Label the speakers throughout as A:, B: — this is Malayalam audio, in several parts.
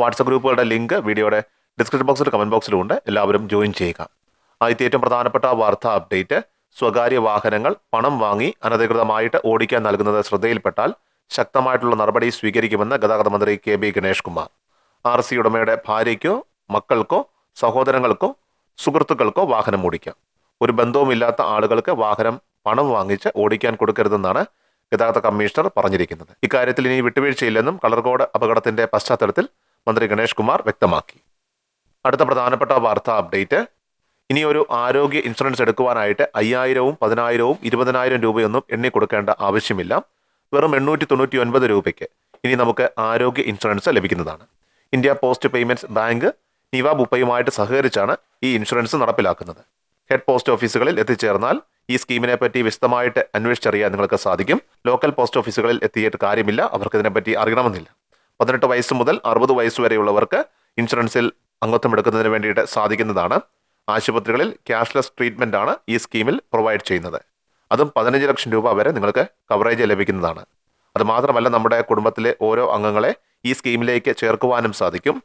A: വാട്സപ്പ് ഗ്രൂപ്പുകളുടെ ലിങ്ക് വീഡിയോയുടെ ഡിസ്ക്രിപ്ഷൻ ബോക്സിലും കമന്റ് ബോക്സിലും ഉണ്ട്. എല്ലാവരും ജോയിൻ ചെയ്യുക. ആദ്യത്തെ ഏറ്റവും പ്രധാനപ്പെട്ട വാർത്താ അപ്ഡേറ്റ് സ്വകാര്യ വാഹനങ്ങൾ പണം വാങ്ങി അനധികൃതമായിട്ട് ഓടിക്കാൻ നൽകുന്നത് ശ്രദ്ധയിൽപ്പെട്ടാൽ ശക്തമായിട്ടുള്ള നടപടി സ്വീകരിക്കുമെന്ന് ഗതാഗത മന്ത്രി K B Ganesh Kumar. R C ഉടമയുടെ ഭാര്യയ്ക്കോ മക്കൾക്കോ സഹോദരങ്ങൾക്കോ സുഹൃത്തുക്കൾക്കോ വാഹനം ഓടിക്കാം. ഒരു ബന്ധവുമില്ലാത്ത ആളുകൾക്ക് വാഹനം പണം വാങ്ങിച്ച് ഓടിക്കാൻ കൊടുക്കരുതെന്നാണ് ഗതാഗത കമ്മീഷണർ പറഞ്ഞിരിക്കുന്നത്. ഇക്കാര്യത്തിൽ ഇനി വിട്ടുവീഴ്ചയില്ലെന്നും കളർകോട് അപകടത്തിന്റെ പശ്ചാത്തലത്തിൽ മന്ത്രി ഗണേഷ് കുമാർ വ്യക്തമാക്കി. അടുത്ത പ്രധാനപ്പെട്ട വാർത്താ അപ്ഡേറ്റ്. ഇനി ഒരു ആരോഗ്യ ഇൻഷുറൻസ് എടുക്കുവാനായിട്ട് അയ്യായിരവും പതിനായിരവും ഇരുപതിനായിരം രൂപയൊന്നും എണ്ണി കൊടുക്കേണ്ട ആവശ്യമില്ല. വെറും എണ്ണൂറ്റി തൊണ്ണൂറ്റി ഒൻപത് രൂപയ്ക്ക് ഇനി നമുക്ക് ആരോഗ്യ ഇൻഷുറൻസ് ലഭിക്കുന്നതാണ്. India Post Payments Bank Niva ബുപ്പയുമായിട്ട് സഹകരിച്ചാണ് ഈ ഇൻഷുറൻസ് നടപ്പിലാക്കുന്നത്. ഹെഡ് പോസ്റ്റ് ഓഫീസുകളിൽ എത്തിച്ചേർന്നാൽ ഈ സ്കീമിനെ പറ്റി വിശദമായിട്ട് അന്വേഷിച്ചറിയാൻ നിങ്ങൾക്ക് സാധിക്കും. ലോക്കൽ പോസ്റ്റ് ഓഫീസുകളിൽ എത്തിയിട്ട് കാര്യമില്ല. അവർക്ക് ഇതിനെപ്പറ്റി അറിയണമെന്നില്ല. പതിനെട്ട് വയസ്സ് മുതൽ അറുപത് വയസ്സ് വരെയുള്ളവർക്ക് ഇൻഷുറൻസിൽ അംഗത്വം എടുക്കുന്നതിന് വേണ്ടിയിട്ട് സാധിക്കുന്നതാണ്. ആശുപത്രികളിൽ ക്യാഷ്ലെസ് ട്രീറ്റ്മെന്റ് ആണ് ഈ സ്കീമിൽ പ്രൊവൈഡ് ചെയ്യുന്നത്. അതും പതിനഞ്ച് ലക്ഷം രൂപ വരെ നിങ്ങൾക്ക് കവറേജ് ലഭിക്കുന്നതാണ്. അതുമാത്രമല്ല നമ്മുടെ കുടുംബത്തിലെ ഓരോ അംഗങ്ങളെ ഈ സ്കീമിലേക്ക് ചേർക്കുവാനും സാധിക്കും.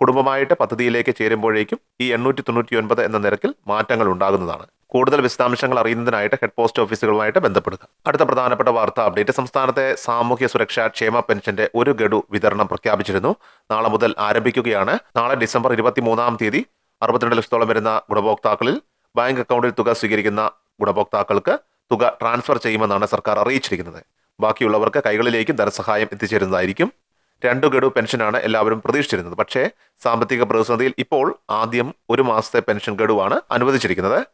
A: കുടുംബമായിട്ട് പദ്ധതിയിലേക്ക് ചേരുമ്പോഴേക്കും ഈ എണ്ണൂറ്റി തൊണ്ണൂറ്റി ഒൻപത് എന്ന നിരക്കിൽ മാറ്റങ്ങൾ ഉണ്ടാകുന്നതാണ്. കൂടുതൽ വിശദാംശങ്ങൾ അറിയുന്നതിനായിട്ട് ഹെഡ് പോസ്റ്റ് ഓഫീസുകളുമായിട്ട് ബന്ധപ്പെടുക. അടുത്ത പ്രധാനപ്പെട്ട വാർത്താ അപ്ഡേറ്റ്. സംസ്ഥാനത്തെ സാമൂഹ്യ സുരക്ഷാ ക്ഷേമ പെൻഷന്റെ ഒരു ഗഡു വിതരണം പ്രഖ്യാപിച്ചിരുന്നു. നാളെ മുതൽ ആരംഭിക്കുകയാണ്. നാളെ ഡിസംബർ ഇരുപത്തി മൂന്നാം തീയതി അറുപത്തിരണ്ട് ലക്ഷത്തോളം വരുന്ന ഗുണഭോക്താക്കളിൽ ബാങ്ക് അക്കൗണ്ടിൽ തുക സ്വീകരിക്കുന്ന ഗുണഭോക്താക്കൾക്ക് തുക ട്രാൻസ്ഫർ ചെയ്യുമെന്നാണ് സർക്കാർ അറിയിച്ചിരിക്കുന്നത്. ബാക്കിയുള്ളവർക്ക് കൈകളിലേക്കും ധനസഹായം എത്തിച്ചേരുന്നതായിരിക്കും. രണ്ടു ഗഡു പെൻഷനാണ് എല്ലാവരും പ്രതീക്ഷിച്ചിരുന്നത്. പക്ഷേ സാമ്പത്തിക പ്രതിസന്ധിയിൽ ഇപ്പോൾ ആദ്യം ഒരു മാസത്തെ പെൻഷൻ ഗഡുവാണ് അനുവദിച്ചിരിക്കുന്നത്.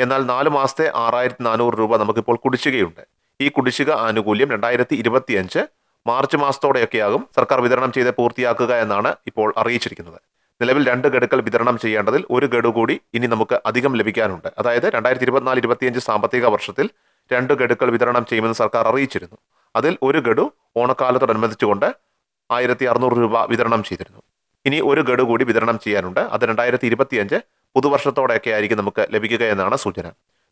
A: എന്നാൽ നാല് മാസത്തെ ആറായിരത്തി നാനൂറ് രൂപ നമുക്കിപ്പോൾ കുടിശ്ശികയുണ്ട്. ഈ കുടിശ്ശിക ആനുകൂല്യം രണ്ടായിരത്തി ഇരുപത്തിയഞ്ച് മാർച്ച് മാസത്തോടെയൊക്കെയാകും സർക്കാർ വിതരണം ചെയ്ത് പൂർത്തിയാക്കുക എന്നാണ് ഇപ്പോൾ അറിയിച്ചിരിക്കുന്നത്. നിലവിൽ രണ്ട് ഗഡുക്കൾ വിതരണം ചെയ്യേണ്ടതിൽ ഒരു ഗഡു കൂടി ഇനി നമുക്ക് അധികം ലഭിക്കാനുണ്ട്. അതായത് രണ്ടായിരത്തി ഇരുപത്തിനാല് ഇരുപത്തിയഞ്ച് സാമ്പത്തിക വർഷത്തിൽ രണ്ട് ഗഡുക്കൾ വിതരണം ചെയ്യുമെന്ന് സർക്കാർ അറിയിച്ചിരുന്നു. അതിൽ ഒരു ഗഡു ഓണക്കാലത്തോടനുബന്ധിച്ചുകൊണ്ട് ആയിരത്തി അറുന്നൂറ് രൂപ വിതരണം ചെയ്തിരുന്നു. ഇനി ഒരു ഗഡു കൂടി വിതരണം ചെയ്യാനുണ്ട്. അത് രണ്ടായിരത്തി ഇരുപത്തിയഞ്ച് പുതുവർഷത്തോടെയൊക്കെ ആയിരിക്കും നമുക്ക് ലഭിക്കുക എന്നാണ് സൂചന.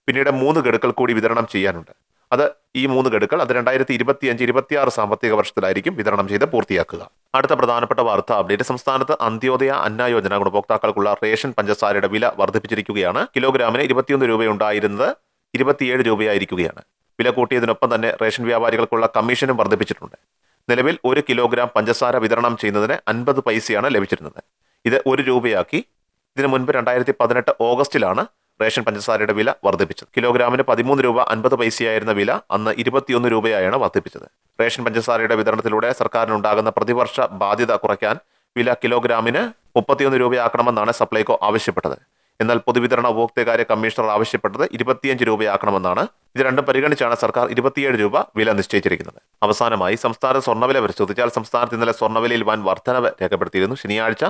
A: പിന്നീട് മൂന്ന് ഗഡുക്കൾ കൂടി വിതരണം ചെയ്യാനുണ്ട്. അത് ഈ മൂന്ന് ഗഡുക്കൾ അത് രണ്ടായിരത്തി ഇരുപത്തിയഞ്ച് ഇരുപത്തിയാറ് സാമ്പത്തിക വർഷത്തിലായിരിക്കും വിതരണം ചെയ്ത് പൂർത്തിയാക്കുക. അടുത്ത പ്രധാനപ്പെട്ട വാർത്ത അപ്ഡേറ്റ്. സംസ്ഥാനത്ത് അന്ത്യോദയ അന്ന യോജന ഗുണഭോക്താക്കൾക്കുള്ള റേഷൻ പഞ്ചസാരയുടെ വില വർദ്ധിപ്പിച്ചിരിക്കുകയാണ്. കിലോഗ്രാമിന് ഇരുപത്തിയൊന്ന് രൂപയുണ്ടായിരുന്നത് ഇരുപത്തിയേഴ് രൂപയായിരിക്കുകയാണ്. വില കൂട്ടിയതിനൊപ്പം തന്നെ റേഷൻ വ്യാപാരികൾക്കുള്ള കമ്മീഷനും വർദ്ധിപ്പിച്ചിട്ടുണ്ട്. നിലവിൽ ഒരു കിലോഗ്രാം പഞ്ചസാര വിതരണം ചെയ്യുന്നതിന് അൻപത് പൈസയാണ് ലഭിച്ചിരുന്നത്. ഇത് ഒരു രൂപയാക്കി. ഇതിനു മുൻപ് രണ്ടായിരത്തി പതിനെട്ട് ഓഗസ്റ്റിലാണ് റേഷൻ പഞ്ചസാരയുടെ വില വർദ്ധിപ്പിച്ചത്. കിലോഗ്രാമിന് പതിമൂന്ന് രൂപ അൻപത് പൈസയായിരുന്ന വില അന്ന് ഇരുപത്തിയൊന്ന് രൂപയായാണ് വർദ്ധിപ്പിച്ചത്. റേഷൻ പഞ്ചസാരയുടെ വിതരണത്തിലൂടെ സർക്കാരിനുണ്ടാകുന്ന പ്രതിവർഷ ബാധ്യത കുറയ്ക്കാൻ വില കിലോഗ്രാമിന് മുപ്പത്തിയൊന്ന് രൂപയാക്കണമെന്നാണ് സപ്ലൈകോ ആവശ്യപ്പെട്ടത്. എന്നാൽ പൊതുവിതരണ ഉപഭോക്തൃകാര്യ കമ്മീഷണർ ആവശ്യപ്പെട്ടത് ഇരുപത്തിയഞ്ച് രൂപയാക്കണമെന്നാണ്. ഇത് രണ്ടും പരിഗണിച്ചാണ് സർക്കാർ ഇരുപത്തിയേഴ് രൂപ വില നിശ്ചയിച്ചിരിക്കുന്നത്. അവസാനമായി സംസ്ഥാന സ്വർണവില പരിശോധിച്ചാൽ സംസ്ഥാനത്ത് ഇന്നലെ സ്വർണവിലയിൽ വൻ വർധനവ് രേഖപ്പെടുത്തിയിരുന്നു. ശനിയാഴ്ച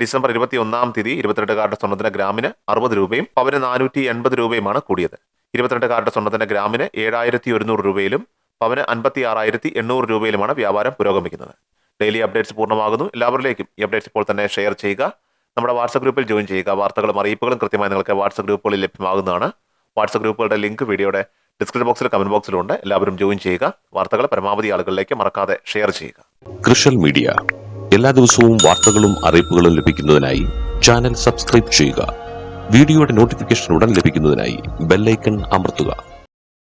A: ഡിസംബർ ഇരുപത്തി ഒന്നാം തീയതി ഇരുപത്തിരണ്ടുകാരുടെ സ്വർണത്തിന് ഗ്രാമിന് അറുപത് രൂപയും പവന് നാനൂറ്റി എൺപത് രൂപയുമാണ് കൂടിയത്. ഇരുപത്തിരണ്ടുകാരുടെ സ്വർണത്തിന് ഗ്രാമിന് ഏഴായിരത്തി ഒരുന്നൂറ് രൂപയിലും പവന് അൻപത്തി ആറായിരത്തി എണ്ണൂറ് രൂപയിലുമാണ് വ്യാപാരം പുരോഗമിക്കുന്നത്. ഡെയിലി അപ്ഡേറ്റ്സ് പൂർണമാകുന്നു. എല്ലാവരിലേക്കും ഈ അപ്ഡേറ്റ്സ് ഇപ്പോൾ തന്നെ ഷെയർ ചെയ്യുക. നമ്മുടെ വാട്സപ്പ് ഗ്രൂപ്പിൽ ജോയിൻ ചെയ്യുക. വാർത്തകളും അറിയിപ്പുകളും കൃത്യമായി നിങ്ങൾക്ക് വാട്സപ്പ് ഗ്രൂപ്പുകളിൽ ലഭ്യമാകുന്നതാണ്. വാട്സപ്പ് ഗ്രൂപ്പുകളുടെ ലിങ്ക് വീഡിയോയുടെ ഡിസ്ക്രിപ്ഷൻ ബോക്സിൽ കമന്റ് ബോക്സിലും ഉണ്ട്. എല്ലാവരും ജോയിൻ ചെയ്യുക. വാർത്തകൾ പരമാവധി ആളുകളിലേക്ക് മറക്കാതെ ഷെയർ ചെയ്യുക.
B: കൃഷൽ മീഡിയ. എല്ലാ ദിവസവും വാർത്തകളും അറിയിപ്പുകളും ലഭിക്കുന്നതിനായി ചാനൽ സബ്സ്ക്രൈബ് ചെയ്യുക. വീഡിയോയുടെ നോട്ടിഫിക്കേഷൻ ഉടൻ ലഭിക്കുന്നതിനായി ബെല്ലൈക്കൺ അമർത്തുക.